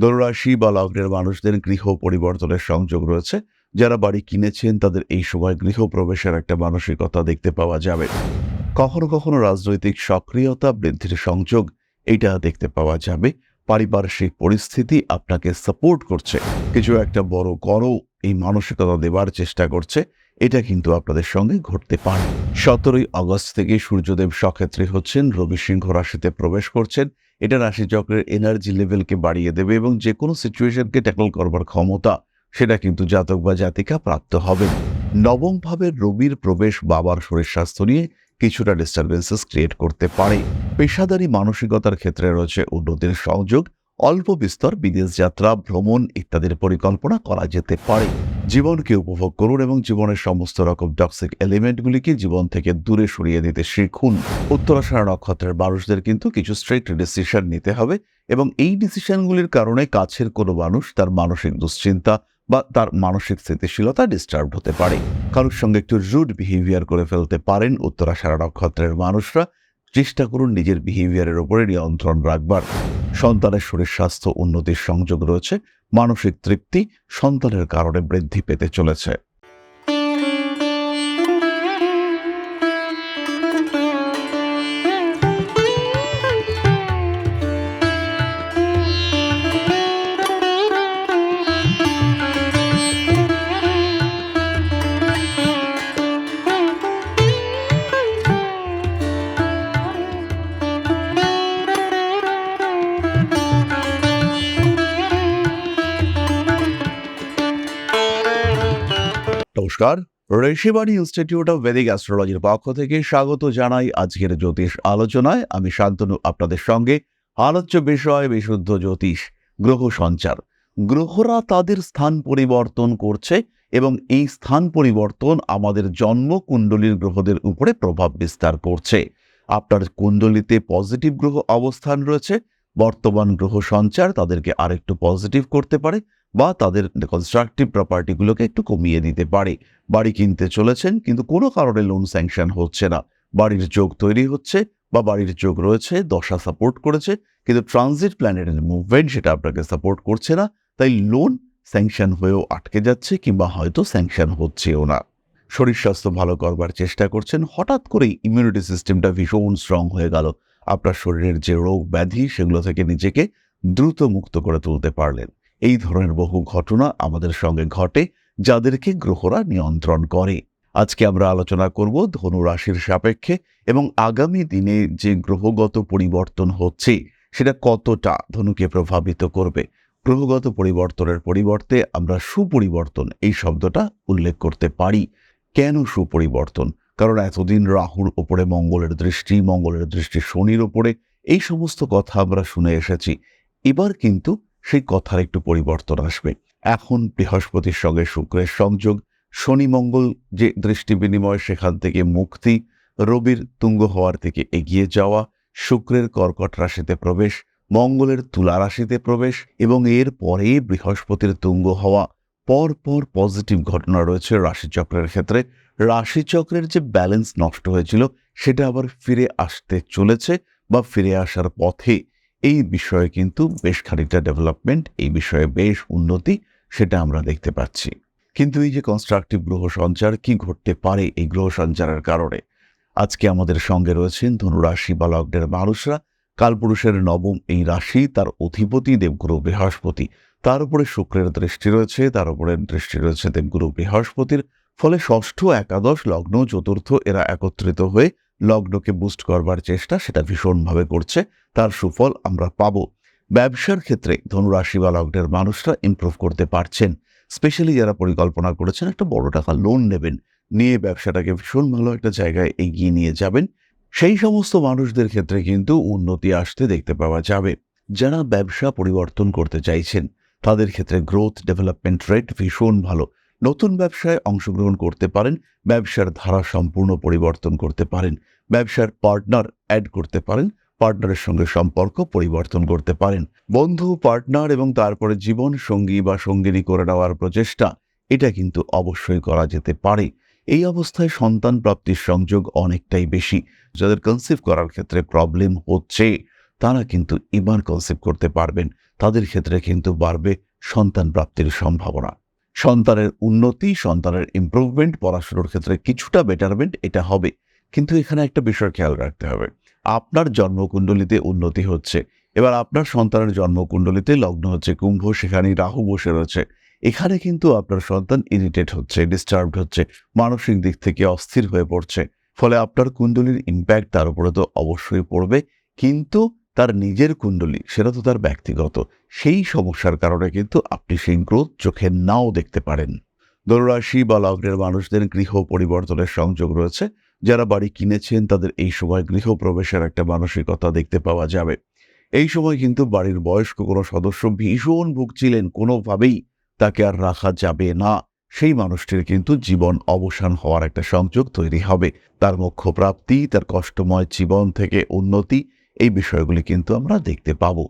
ধনুরাশি বা লগ্নের মানুষদের গৃহ পরিবর্তনের সংযোগ রয়েছে। যারা বাড়ি কিনেছেন, তাদের এই সময় গৃহ প্রবেশের একটা মানসিকতা দেখতে পাওয়া যাবে। কখনো কখনো রাজনৈতিক সক্রিয়তা বৃদ্ধির সংযোগ এটা দেখতে পাওয়া যাবে। পারিপার্শ্বিক পরিস্থিতি আপনাকে সাপোর্ট করছে। কিছু একটা বড় করো এই মানসিকতা দেবার চেষ্টা করছে। এটা কিন্তু আপনাদের সঙ্গে ঘটতে পারে। সতেরোই আগস্ট থেকে সূর্যদেব সক্ষেত্রী হচ্ছেন, রবি সিংহ রাশিতে প্রবেশ করছেন। এটা রাশি চক্রের এনার্জি লেভেলকে বাড়িয়ে দেবে এবং যে কোনো সিচুয়েশনকে ট্যাকল করবার ক্ষমতা, সেটা কিন্তু জাতক বা জাতিকা প্রাপ্ত হবে। নবম ভাবে রবির প্রবেশ বাবার শরীর স্বাস্থ্য নিয়ে কিছুটা ডিস্টারবেন্সেস ক্রিয়েট করতে পারে। পেশাদারি মানসিকতার ক্ষেত্রে রয়েছে উন্নতির সংযোগ অল্প বিস্তর বিদেশ যাত্রা, ভ্রমণ ইত্যাদির পরিকল্পনা করা যেতে পারে। জীবনকে উপভোগ করুন এবং জীবনের সমস্ত রকম টক্সিক এলিমেন্টগুলিকে জীবন থেকে দূরে সরিয়ে দিতে শিখুন। উত্তরাষাঢ় নক্ষত্রের মানুষদের কিন্তু কিছু স্ট্রেট ডিসিশন নিতে হবে এবং এই ডিসিশনগুলির কারণে কাছের কোনো মানুষ তার মানসিক দুশ্চিন্তা বা তার মানসিক স্থিতিশীলতা ডিস্টার্ব হতে পারে। কারোর সঙ্গে একটু রুড বিহেভিয়ার করে ফেলতে পারেন উত্তরাষাঢ় নক্ষত্রের মানুষরা। চেষ্টা করুন নিজের বিহেভিয়ারের ওপরে নিয়ন্ত্রণ রাখবার। সন্তানের শরীর স্বাস্থ্য, উন্নতির সংযোগ রয়েছে, মানসিক তৃপ্তি সন্তানের কারণে বৃদ্ধি পেতে চলেছে। নমস্কার। ঋষিবাণী ইনস্টিটিউট অফ ভেদিক অ্যাস্ট্রোলজির পক্ষ থেকে স্বাগত জানাই আজকের জ্যোতিষ আলোচনায়। আমি শান্তনু, আপনাদের সঙ্গে আলোচ্য বিষয় বিশুদ্ধ জ্যোতিষ, গ্রহ সঞ্চার। গ্রহরা তাদের স্থান পরিবর্তন করছে এবং এই স্থান পরিবর্তন আমাদের জন্ম কুণ্ডলীর গ্রহদের উপরে প্রভাব বিস্তার করছে। আপনার কুণ্ডলিতে পজিটিভ গ্রহ অবস্থান রয়েছে, বর্তমান গ্রহ সঞ্চার তাদেরকে আরেকটু পজিটিভ করতে পারে। বা তাদের কনস্ট্রাকটিভ প্রপার্টিগুলোকে একটু কমিয়ে দিতে পারে। বাড়ি কিনতে চলেছেন, কিন্তু কোনো কারণে লোন স্যাংশন হচ্ছে না। বাড়ির যোগ তৈরি হচ্ছে বা বাড়ির যোগ রয়েছে, দশা সাপোর্ট করেছে, কিন্তু ট্রানজিট প্ল্যানেটের মুভমেন্ট সেটা আপনাকে সাপোর্ট করছে না, তাই লোন স্যাংশন হয়েও আটকে যাচ্ছে কিংবা হয়তো স্যাংশন হচ্ছেও না। শরীর স্বাস্থ্য ভালো করবার চেষ্টা করছেন, হঠাৎ করেই ইমিউনিটি সিস্টেমটা ভীষণ স্ট্রং হয়ে গেল। আপনার শরীরের যে রোগ ব্যাধি, সেগুলো থেকে নিজেকে দ্রুত মুক্ত করে তুলতে পারলেন। এই ধরনের বহু ঘটনা আমাদের সঙ্গে ঘটে, যাদেরকে গ্রহরা নিয়ন্ত্রণ করে। আজকে আমরা আলোচনা করব ধনু রাশির সাপেক্ষে এবং আগামী দিনে যে গ্রহগত পরিবর্তন হচ্ছে, সেটা কতটা ধনুকে প্রভাবিত করবে। গ্রহগত পরিবর্তনের পরিবর্তে আমরা সুপরিবর্তন এই শব্দটা উল্লেখ করতে পারি। কেন সুপরিবর্তন? কারণ এতদিন রাহুর ওপরে মঙ্গলের দৃষ্টি মঙ্গলের দৃষ্টি শনির ওপরে, এই সমস্ত কথা আমরা শুনে এসেছি। এবার কিন্তু সেই কথার একটু পরিবর্তন আসবে। এখন বৃহস্পতির সঙ্গে শুক্রের সংযোগ, শনি মঙ্গল যে দৃষ্টি বিনিময়, সেখান থেকে মুক্তি, রবির তুঙ্গ হওয়ার থেকে এগিয়ে যাওয়া, শুক্রের কর্কট রাশিতে প্রবেশ, মঙ্গলের তুলা রাশিতে প্রবেশ এবং এর পরে বৃহস্পতির তুঙ্গ হওয়া পর পর পজিটিভ ঘটনা রয়েছে রাশিচক্রের ক্ষেত্রে। রাশিচক্রের যে ব্যালেন্স নষ্ট হয়েছিল, সেটা আবার ফিরে আসতে চলেছে বা ফিরে আসার পথে এই বিষয়ে কিন্তু বেশ খানিকটা ডেভেলপমেন্ট এই বিষয়ে বেশ উন্নতি সেটা আমরা দেখতে পাচ্ছি। কিন্তু এই যে কনস্ট্রাকটিভ গ্রহ সঞ্চার কি ঘটতে পারে এই গ্রহ সঞ্চারের কারণে? আজকে আমাদের সঙ্গে রয়েছেন ধনুরাশি বা লগ্নের মানুষরা। কালপুরুষের নবম এই রাশি তার অধিপতি দেবগুরু বৃহস্পতি। তার উপরে শুক্রের দৃষ্টি রয়েছে, তার উপরে দৃষ্টি রয়েছে দেবগুরু বৃহস্পতির। ফলে ষষ্ঠ একাদশ, লগ্ন, চতুর্থ এরা একত্রিত হয়ে লগ্নকে বুস্ট করবার চেষ্টা সেটা ভীষণভাবে করছে। তার সুফল আমরা পাব। ব্যবসার ক্ষেত্রে ধনুরাশি বা লগ্নের মানুষরা ইমপ্রুভ করতে পারছেন। স্পেশালি যারা পরিকল্পনা করেছেন, একটা বড় টাকা লোন নেবেন। নিয়ে ব্যবসাটাকে ভীষণ ভালো একটা জায়গায় এগিয়ে নিয়ে যাবেন। সেই সমস্ত মানুষদের ক্ষেত্রে কিন্তু উন্নতি আসতে দেখতে পাওয়া যাবে। যারা ব্যবসা পরিবর্তন করতে চাইছেন, তাদের ক্ষেত্রে গ্রোথ ডেভেলপমেন্ট রেট ভীষণ ভালো। নতুন ব্যবসায় অংশগ্রহণ করতে পারেন, ব্যবসার ধারা সম্পূর্ণ পরিবর্তন করতে পারেন, ব্যবসার পার্টনার অ্যাড করতে পারেন, পার্টনারের সঙ্গে সম্পর্ক পরিবর্তন করতে পারেন। বন্ধু, পার্টনার এবং তারপরে জীবন সঙ্গী বা সঙ্গিনী করে নেওয়ার প্রচেষ্টা, এটা কিন্তু অবশ্যই করা যেতে পারে। এই অবস্থায় সন্তান প্রাপ্তির সংযোগ অনেকটাই বেশি। যাদের কনসিভ করার ক্ষেত্রে প্রবলেম হচ্ছে, তারা কিন্তু এবার কনসিভ করতে পারবেন। তাদের ক্ষেত্রে কিন্তু বাড়বে সন্তান প্রাপ্তির সম্ভাবনা। সন্তানের উন্নতি, সন্তানের ইমপ্রুভমেন্ট পড়াশুনোর ক্ষেত্রে কিছুটা বেটারমেন্ট এটা হবে। কিন্তু এখানে একটা বিষয় খেয়াল রাখতে হবে। আপনার জন্মকুণ্ডলিতে উন্নতি হচ্ছে। এবার আপনার সন্তানের জন্মকুণ্ডলিতে লগ্ন হচ্ছে, কুম্ভ সেখানে রাহু বসে রয়েছে। এখানে কিন্তু আপনার সন্তান ইরিটেট হচ্ছে ডিস্টার্বড হচ্ছে, মানসিক দিক থেকে অস্থির হয়ে পড়ছে। ফলে আপনার কুণ্ডলির ইম্প্যাক্ট তার উপরে তো অবশ্যই পড়বে। কিন্তু তার নিজের কুণ্ডলী, সেটা তো তার ব্যক্তিগত। সেই সমস্যার কারণে কিন্তু আপনি সেই গ্রোথ চোখে নাও দেখতে পারেন। ধনুরাশি বা লগ্নের মানুষদের গৃহ পরিবর্তনের সংযোগ রয়েছে। যারা বাড়ি কিনেছেন, তাদের এই সময় গৃহ প্রবেশের একটা মানসিকতা দেখতে পাওয়া যাবে। এই সময় কিন্তু বাড়ির বয়স্ক কোনো সদস্য ভীষণ ভুগছিলেন, কোনোভাবেই তাকে আর রাখা যাবে না। সেই মানুষটির কিন্তু জীবন অবসান হওয়ার একটা সংযোগ তৈরি হবে। তার মোক্ষ প্রাপ্তি তার কষ্টময় জীবন থেকে উন্নতি এই বিষয়গুলি কিন্তু আমরা দেখতে পাব।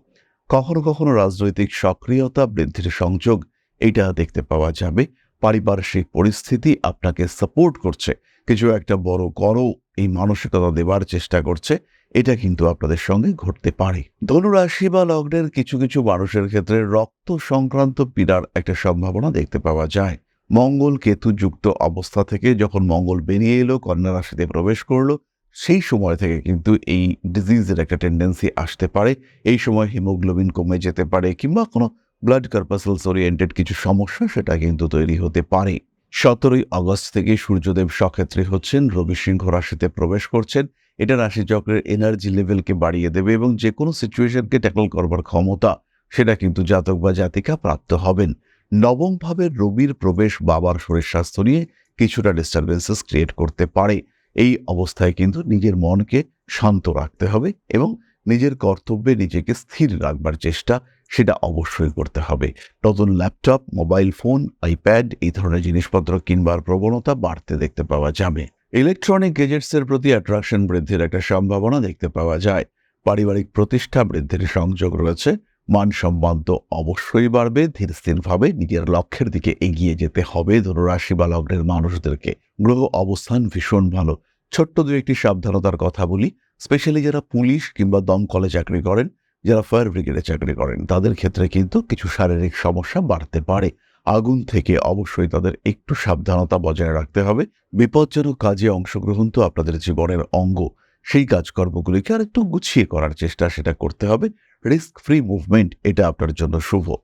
কখনো কখনো রাজনৈতিক সক্রিয়তা, বৃদ্ধির সংযোগ, এটা দেখতে পাওয়া যাবে। পারিপার্শ্বিক পরিস্থিতি আপনাকে সাপোর্ট করছে। কিছু একটা বড় করো, এই মানসিকতা দেবার চেষ্টা করছে, এটা কিন্তু আপনাদের সঙ্গে ঘটতে পারে। ধনুরাশি বা লগ্নের কিছু কিছু মানুষের ক্ষেত্রে রক্ত সংক্রান্ত পীড়ার একটা সম্ভাবনা দেখতে পাওয়া যায়। মঙ্গল কেতু যুক্ত অবস্থা থেকে যখন মঙ্গল বেরিয়ে এলো, কন্যা রাশিতে প্রবেশ করল সেই সময় থেকে কিন্তু এই ডিজিজের একটা টেন্ডেন্সি আসতে পারে। এই সময় হিমোগ্লোবিন কমে যেতে পারে কিংবা কোনো ব্লাড কার্পাসেলস ওরিয়েন্টেড কিছু সমস্যা সেটা কিন্তু তৈরি হতে পারে। সতেরোই আগস্ট থেকে সূর্যদেব সক্ষেত্রে হচ্ছেন, রবি সিংহ রাশিতে প্রবেশ করছেন। এটা রাশিচক্রের এনার্জি লেভেলকে বাড়িয়ে দেবে এবং যে কোনো সিচুয়েশনকে ট্যাকল করবার ক্ষমতা, সেটা কিন্তু জাতক বা জাতিকা প্রাপ্ত হবেন। নবমভাবে রবির প্রবেশ বাবার শরীর স্বাস্থ্য নিয়ে কিছুটা ডিস্টারবেন্সেস ক্রিয়েট করতে পারে। এই অবস্থায় কিন্তু নিজের মনকে শান্ত রাখতে হবে এবং নিজের কর্তব্যে নিজেকে স্থির রাখবার চেষ্টা সেটা অবশ্যই করতে হবে। নতুন ল্যাপটপ, মোবাইল ফোন, আইপ্যাড এই ধরনের জিনিসপত্র কিনবার প্রবণতা বাড়তে দেখতে পাওয়া যাবে। ইলেকট্রনিক গেজেটসের প্রতি অ্যাট্রাকশন বৃদ্ধির একটা সম্ভাবনা দেখতে পাওয়া যায়। পারিবারিক প্রতিষ্ঠা বৃদ্ধির সংযোগ রয়েছে। মান সম্মান তো অবশ্যই বাড়বে। ধীর স্থিরভাবে নিজের লক্ষ্যের দিকে এগিয়ে যেতে হবে ধনুরাশি বা লগ্নের মানুষদেরকে। গ্রহ অবস্থান ভীষণ ভালো। ছোট্ট দু একটি সাবধানতার কথা বলি। স্পেশালি যারা পুলিশ কিংবা দমকলে চাকরি করেন, যারা ফায়ার ব্রিগেডে চাকরি করেন, তাদের ক্ষেত্রে কিন্তু কিছু শারীরিক সমস্যা বাড়তে পারে। আগুন থেকে অবশ্যই তাদের একটু সাবধানতা বজায় রাখতে হবে। বিপজ্জনক কাজে অংশগ্রহণ তো আপনাদের জীবনের অঙ্গ। সেই কাজকর্মগুলিকে আর একটু গুছিয়ে করার চেষ্টা সেটা করতে হবে। রিস্ক ফ্রি মুভমেন্ট এটা আপনার জন্য শুভ।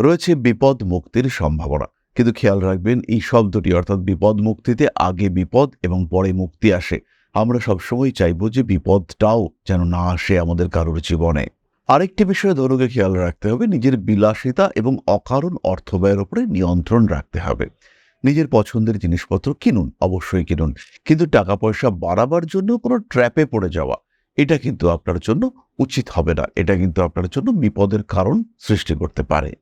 রয়েছে বিপদ মুক্তির সম্ভাবনা। কিন্তু খেয়াল রাখবেন, এই শব্দটি অর্থাৎ বিপদ মুক্তিতে আগে বিপদ এবং পরে মুক্তি আসে। আমরা সবসময় চাইব যে বিপদটাও যেন না আসে আমাদের কারোর জীবনে। আরেকটি বিষয়ে ধনুকে খেয়াল রাখতে হবে, নিজের বিলাসিতা এবং অকারণ অর্থ ব্যয়ের উপরে নিয়ন্ত্রণ রাখতে হবে। নিজের পছন্দের জিনিসপত্র কিনুন, অবশ্যই কিনুন। কিন্তু টাকা পয়সা বাড়াবার জন্য কোনো ট্র্যাপে পড়ে যাওয়া, এটা কিন্তু আপনার জন্য উচিত হবে না। এটা কিন্তু আপনার জন্য বিপদের কারণ সৃষ্টি করতে পারে।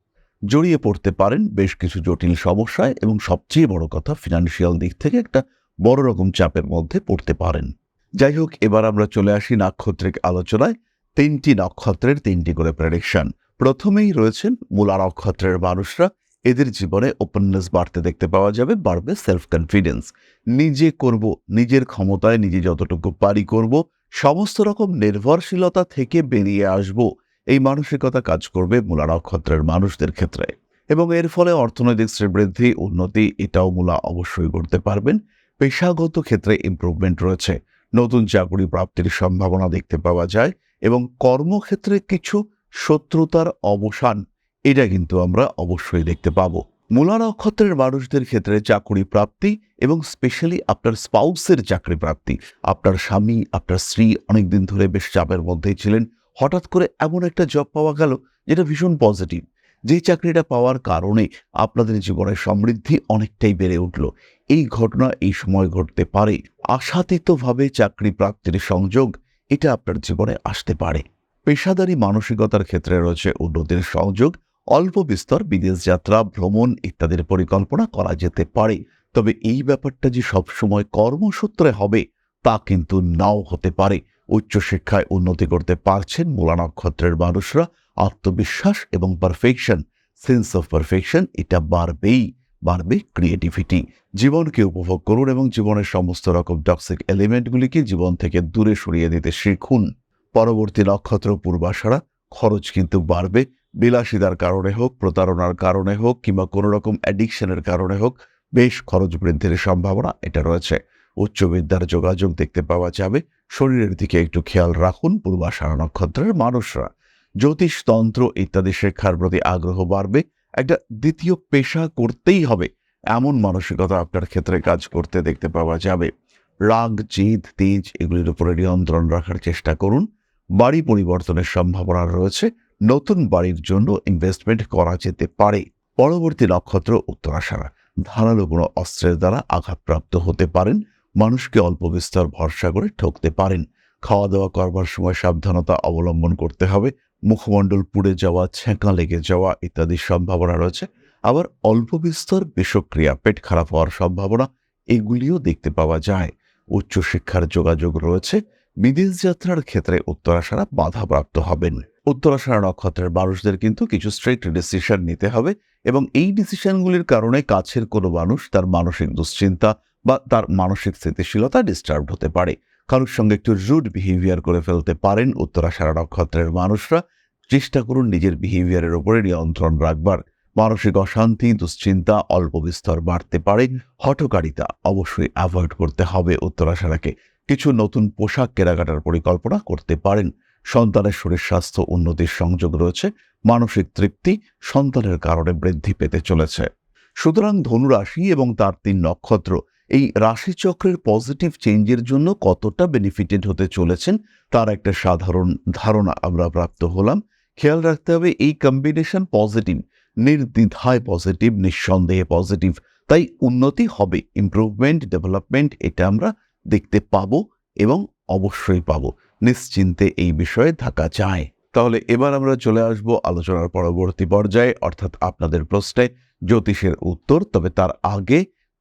জড়িয়ে পড়তে পারেন বেশ কিছু জটিল সমস্যায় এবং সবচেয়ে বড় কথা ফিনান্সিয়াল দিক থেকে একটা বড় রকম চাপের মধ্যে পড়তে পারেন। যাই হোক, এবার আমরা চলে আসি নাক্ষত্রিক আলোচনায়। তিনটি নক্ষত্রের তিনটি করে প্রেডিকশন প্রথমেই রয়েছেন মূলা নক্ষত্রের মানুষরা। এদের জীবনে ওপেননেস বাড়তে দেখতে পাওয়া যাবে, বাড়বে সেলফ কনফিডেন্স নিজে করব, নিজের ক্ষমতায় নিজে যতটুকু পারি করব, সমস্ত রকম নির্ভরশীলতা থেকে বেরিয়ে আসব। এই মানসিকতা কাজ করবে মূলা নক্ষত্রের মানুষদের ক্ষেত্রে। এবং এর ফলে অর্থনৈতিক শ্রীবৃদ্ধি, উন্নতি, এটাও মূলা অবশ্যই করতে পারবেন। পেশাগত ক্ষেত্রে ইমপ্রুভমেন্ট রয়েছে। নতুন চাকরি প্রাপ্তির সম্ভাবনা দেখতে পাওয়া যায় এবং কর্মক্ষেত্রে কিছু শত্রুতার অবসান, এটা কিন্তু আমরা অবশ্যই দেখতে পাবো। মূলা নক্ষত্রের মানুষদের ক্ষেত্রে চাকরি প্রাপ্তি এবং স্পেশালি আপনার স্পাউসের চাকরি প্রাপ্তি। আপনার স্বামী, আপনার স্ত্রী অনেকদিন ধরে বেশ চাপের মধ্যেই ছিলেন। হঠাৎ করে এমন একটা জব পাওয়া গেল যেটা ভীষণ পজিটিভ যে চাকরিটা পাওয়ার কারণে আপনাদের জীবনের সমৃদ্ধি অনেকটাই বেড়ে উঠল। এই ঘটনা এই সময় ঘটতে পারে। আশাতীতভাবে চাকরি প্রাপ্তির সংযোগ এটা আপনার জীবনে আসতে পারে। পেশাদারী মানসিকতার ক্ষেত্রে রয়েছে উন্নতির সংযোগ, অল্প বিস্তর বিদেশ যাত্রা, ভ্রমণ ইত্যাদির পরিকল্পনা করা যেতে পারে। তবে এই ব্যাপারটা যে সবসময় কর্মসূত্রে হবে তা কিন্তু নাও হতে পারে। উচ্চশিক্ষায় উন্নতি করতে পারছেন মূলা নক্ষত্রের মানুষরা। আত্মবিশ্বাস এবং পারফেকশন সেন্স অফ পারফেকশন এটা বাড়বেই, বাড়বে ক্রিয়েটিভিটি জীবনকে উপভোগ করুন এবং জীবনের সমস্ত রকম টক্সিক এলিমেন্টগুলিকে জীবন থেকে দূরে সরিয়ে দিতে শিখুন। পরবর্তী নক্ষত্র পূর্বাশারা, খরচ কিন্তু বাড়বে। বিলাসিতার কারণে হোক, প্রতারণার কারণে হোক, কিংবা কোনো রকম অ্যাডিকশনের কারণে হোক, বেশ খরচ বৃদ্ধির সম্ভাবনা এটা রয়েছে। উচ্চ বিদ্যার যোগাযোগ দেখতে পাওয়া যাবে। শরীরের দিকে একটু খেয়াল রাখুন, পূর্বাষাঢ়া নক্ষত্রের মানুষরা। জ্যোতিষ, তন্ত্র ইত্যাদি শিক্ষার প্রতি আগ্রহ বাড়বে। একটা দ্বিতীয় পেশা করতেই হবে। এমন মানসিকতা আপনার ক্ষেত্রে কাজ করতে দেখতে পাওয়া যাবে। রাগ, জিদ, তেজ এগুলির উপরে নিয়ন্ত্রণ রাখার চেষ্টা করুন। বাড়ি পরিবর্তনের সম্ভাবনা রয়েছে। নতুন বাড়ির জন্য ইনভেস্টমেন্ট করা যেতে পারে। পরবর্তী নক্ষত্র উত্তরাষাঢ়া। ধারালো কোনো অস্ত্রের দ্বারা আঘাতপ্রাপ্ত হতে পারেন। মানুষকে অল্প বিস্তর ভরসা করে ঠকতে পারেন। খাওয়া দাওয়া করবার সময় সাবধানতা অবলম্বন করতে হবে। মুখমণ্ডল পুড়ে যাওয়া, ছ্যাঁকা লেগে যাওয়া ইত্যাদির সম্ভাবনা রয়েছে। আবার অল্প বিস্তর বিষক্রিয়া, পেট খারাপ হওয়ার সম্ভাবনা, এগুলিও দেখতে পাওয়া যায়। উচ্চশিক্ষার যোগাযোগ রয়েছে। বিদেশ যাত্রার ক্ষেত্রে উত্তরাষাঢ়া বাধাপ্রাপ্ত হবেন। উত্তরাষাঢ়া নক্ষত্রের মানুষদের কিন্তু কিছু স্ট্রিক্ট ডিসিশন নিতে হবে এবং এই ডিসিশনগুলির কারণে কাছের কোনো মানুষ তার মানসিক দুশ্চিন্তা বা তার মানসিক স্থিতিশীলতা ডিস্টার্ব হতে পারে। কারোর সঙ্গে একটু রুড বিহেভিয়ার করে ফেলতে পারেন উত্তরাষাঢ়া নক্ষত্রের মানুষরা। চেষ্টা করুন নিজের বিহেভিয়ারের উপরে নিয়ন্ত্রণ রাখবার। মানসিক অশান্তি, দুশ্চিন্তা, অল্প বিস্তর বাড়তে পারে। হটকারিতা অবশ্যই অ্যাভয়েড করতে হবে উত্তরাষাঢ়াকে কিছু নতুন পোশাক কেনাকাটার পরিকল্পনা করতে পারেন। সন্তানের শরীর স্বাস্থ্য, উন্নতির সংযোগ রয়েছে। মানসিক তৃপ্তি সন্তানের কারণে বৃদ্ধি পেতে চলেছে। সুতরাং ধনুরাশি এবং তার তিন নক্ষত্র এই রাশিচক্রের পজিটিভ চেঞ্জের জন্য কতটা বেনিফিটেড হতে চলেছেন, তার একটা সাধারণ ধারণা আমরা প্রাপ্ত হলাম। খেয়াল রাখতে হবে, এই কম্বিনেশন পজিটিভ নির্দ্বিধায় পজিটিভ নিঃসন্দেহে পজিটিভ তাই উন্নতি হবে ইমপ্রুভমেন্ট ডেভেলপমেন্ট এটা আমরা দেখতে পাবো এবং অবশ্যই পাব। নিশ্চিন্তে এই বিষয়ে থাকা যায়। তাহলে এবার আমরা চলে আসব আলোচনার পরবর্তী পর্যায়ে, অর্থাৎ আপনাদের প্রশ্নে, জ্যোতিষের উত্তর, তবে তার আগে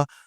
da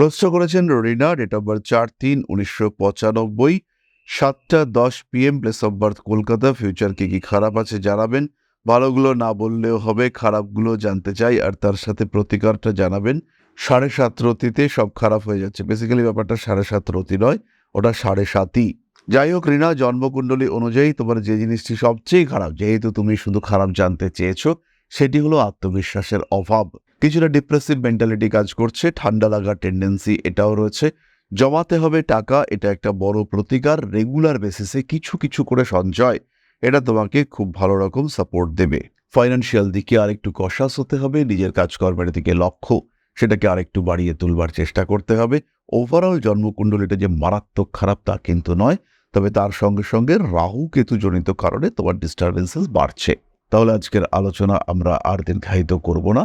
প্রশ্ন করেছেন রিনা ডেট অফ বার্থ চার তিন উনিশশো পঁচানব্বই, সাতটা দশ PM place of birth Kolkata future কি কি খারাপ আছে জানাবেন। ভালোগুলো না বললেও হবে, খারাপগুলো জানতে চাই, আর তার সাথে প্রতিকারটা জানাবেন। সাড়ে সাত রতিতে সব খারাপ হয়ে যাচ্ছে। বেসিক্যালি ব্যাপারটা সাড়ে সাত রতি নয়, ওটা সাড়ে সাতই। যাই হোক রিনা, জন্মকুণ্ডলী অনুযায়ী তোমার যে জিনিসটি সবচেয়ে খারাপ, যেহেতু তুমি শুধু খারাপ জানতে চেয়েছো, সেটি হলো আত্মবিশ্বাসের অভাব। কিছুটা ডিপ্রেসিভ মেন্টালিটি কাজ করছে, ঠান্ডা লাগার টেন্ডেন্সি এটাও রয়েছে। জমাতে হবে টাকা, এটা একটা বড় প্রতিকার রেগুলার বেসিসে কিছু কিছু করে সঞ্চয়, এটা তোমাকে খুব ভালো রকম সাপোর্ট দেবে। ফাইন্যান্সিয়াল দিকে আরেকটু কষাস হতে হবে, নিজের কাজকর্মের দিকে লক্ষ্য, সেটাকে আরেকটু বাড়িয়ে তুলবার চেষ্টা করতে হবে। ওভারঅল জন্মকুণ্ডলীটা যে মারাত্মক খারাপ তা কিন্তু নয়, তবে তার সঙ্গে সঙ্গে রাহু কেতু জনিত কারণে তোমার ডিস্টারবেন্সেস বাড়ছে। তাহলে আজকের আলোচনা আমরা আর দীর্ঘায়িত করব না।